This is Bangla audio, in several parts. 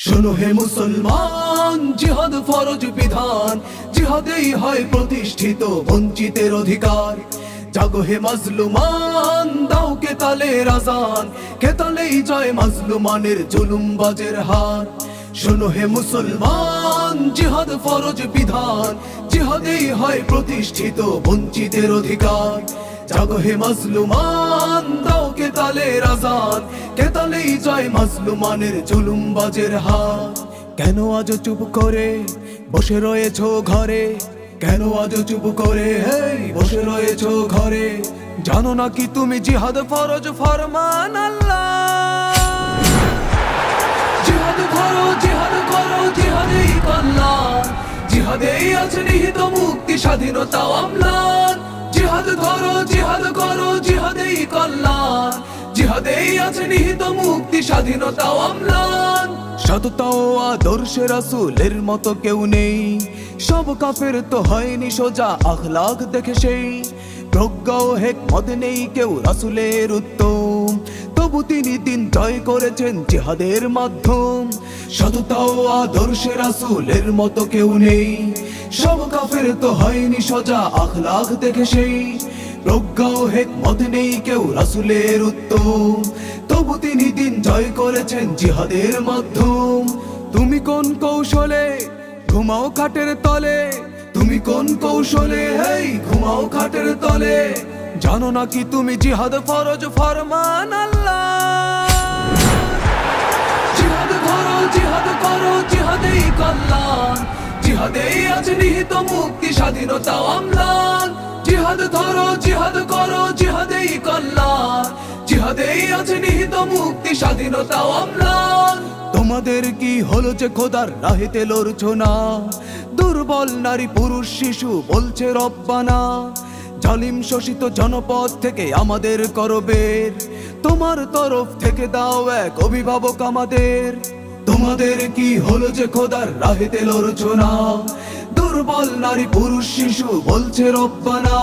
শোনো হে মুসলমান, জিহাদ ফরজ বিধান। জিহাদেই হয় প্রতিষ্ঠিত, বঞ্চিতের অধিকার। জাগো হে মাজলুমান, দাও কে তালে রাজান। কে তালেই জয় মাজলুমানের জুলুম বাজের হার। শোনো হে মুসলমান, জিহাদ ফরজ বিধান। জিহাদেই হয় প্রতিষ্ঠিত, বঞ্চিতের অধিকার। জাগো হে মাজলুমান, দাও কে তালে রাজান, কে তালেই জয় মাজলুমানের জুলুম বাজের হাত। কেন আজ চুপ করে বসে রয়েছো ঘরে? কেন আজ চুপ করে বসে রয়েছো ঘরে? জানো না কি তুমি জিহাদ ফরজ ফরমান আল্লাহ। জিহাদ করো জিহাদ করো, জিহাদেই কল্যাণ জিহাদেই আছে নিহিত মুক্তি স্বাধীনতা অম্লান জিহাদ ধরো, জিহাদ করো, জিহাদেই কল্যাণ। জিহাদেই আছে নিহিত মুক্তি স্বাধীনতা অম্লান। সততা ও আদর্শে রাসূলের মতো কেউ নেই। সব কাফের তো হয়নি সোজা আখলাক দেখে সেই। প্রজ্ঞা ও হেকমত নেই কেউ রাসূলের উত্তম। তবু তিনি দিন জয় করেছেন জিহাদের মাধ্যম। সততা ও আদর্শে রাসূলের মতো কেউ নেই। সব কাফের তো হয়নি সোজা আখলাক দেখে সেই। প্রজ্ঞা ও হেকমত নেই কেউ রাসূলের উত্তম। তবু তিনি দিন জয় করেছেন জিহাদের মাধ্যম। তুমি কোন কৌশলে ঘুমাও খাটের তলে? তুমি কোন কৌশলে, হেই, ঘুমাও খাটের তলে? জানো নাকি তুমি জিহাদ ফরজ ফরমান আল্লাহ? জিহাদ করো, জিহাদেই কল্যাণ। জিহাদেই আছে নিহিত মুক্তি, স্বাধীনতা অম্লান জিহাদ ধরো, জিহাদ করো, জিহাদেই কল্যাণ। জিহাদেই আছে নিহিত মুক্তি, স্বাধীনতা অম্লান তোমাদের কি হলো যে খোদার রাহিতে লড়ছো না? দুর্বল নারী, পুরুষ, শিশু বলছে রব্বানা। জালিম শোষিত জনপদ থেকে আমাদের করবের তোমার তরফ থেকে দাও এক অভিভাবক আমাদের। তোমাদের কি হলো যে খোদার রাহেতে লড়ছোনা দুর্বল নারী, পুরুষ, শিশু বলছে রব্বানা।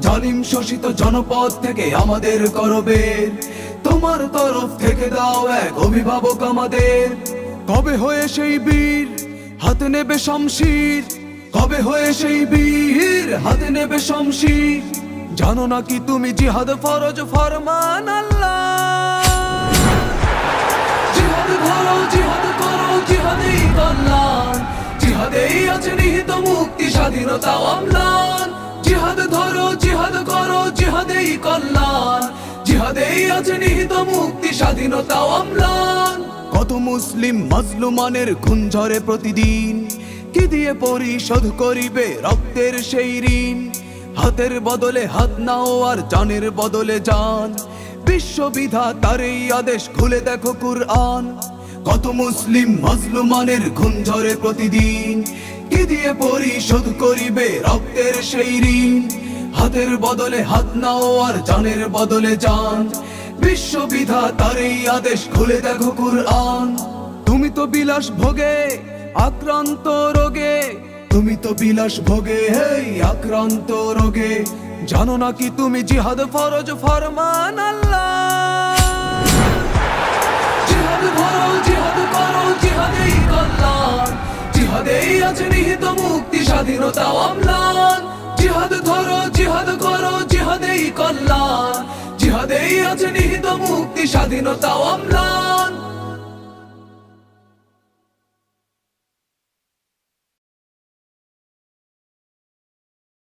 জালিম শোষিত জনপদ থেকে আমাদের করবের তোমার তরফ থেকে দাও এক অভিভাবক আমাদের। কবে হয়ে সেই বীর? হাতে নেবে শমশির। কবে হয়ে সেই বীর? হাতে নেবে শমশির। জানো নাকি তুমি জিহাদ ফরজ ফরমান আল্লাহ? স্বাধীনতা অম্লান। জিহাদ ধরো, জিহাদ করো, জিহাদেই কল্যাণ। জিহাদেই আছে নিহিত মুক্তি, স্বাধীনতা অম্লান। কত মুসলিম মাজলুমানের খুন ঝরে প্রতিদিন? কি দিয়ে পরিশোধ করিবে রক্তের সেই ঋণ? হাতের বদলে হাত নাও আর জানের বদলে জান বিশ্ববিধাতার এই আদেশ খুলে দেখো কুরআন। কত মুসলিম মাজলুমানের খুন ঝরে প্রতিদিন। কি দিয়ে পরিশোধ করিবে রক্তের সেই ঋণ? হাতের বদলে হাত নাও আর জানের বদলে জান বিশ্ববিধাতার এই আদেশ, খুলে দেখো কুরআন। তুমি তো বিলাস ভোগে, আক্রান্ত রোগে। তুমি তো বিলাস ভোগে, হেই আক্রান্ত রোগে। জানো না কি তুমি জিহাদ ফরজ ফরমান আল্লাহ। স্বাধীনতা অম্লান। জিহাদ ধরো জিহাদ করো জিহাদেই কল্যাণ। জিহাদেই আছে নিহিত মুক্তি স্বাধীনতা অম্লান।